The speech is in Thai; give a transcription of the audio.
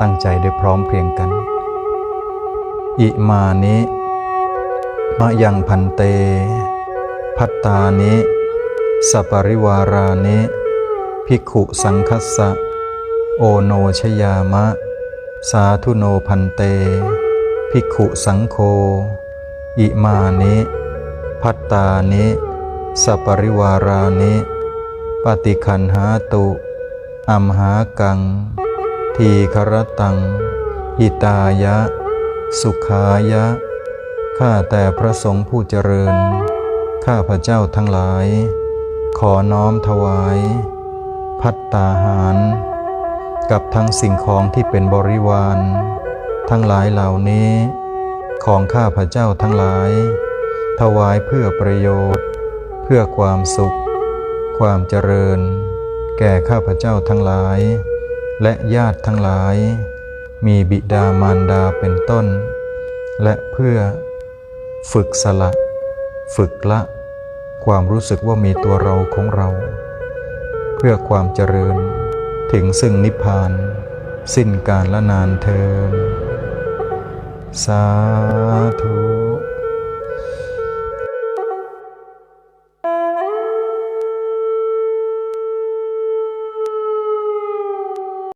ตั้งใจได้พร้อมเพรียงกัน อิมานิมะยังพันเต พัตตานิสปริวารานิภิกขุสังคัสสะ โอโนชยามะ สาธุโนพันเต ภิกขุสังโฆอิมานิ พัตตานิสปริวารานิ ปฏิคันหาตุอัมหากัง ทีครตัง หิตายะ สุขายะ ข้าแต่พระสงฆ์ผู้เจริญ ข้าพระเจ้าทั้งหลาย ขอน้อมถวาย พัตตาหาร กับทั้งสิ่งของที่เป็นบริวาร ทั้งหลายเหล่านี้ ของข้าพระเจ้าทั้งหลาย ถวายเพื่อประโยชน์ เพื่อความสุข ความเจริญ แก่ข้าพระเจ้าทั้งหลาย และญาติทั้งหลาย มีบิดามารดาเป็นต้น และเพื่อฝึกสละ ฝึกละ ความรู้สึกว่ามีตัวเราของเรา เพื่อความเจริญถึงซึ่งนิพพาน สิ้นการละนานเทินสาธุ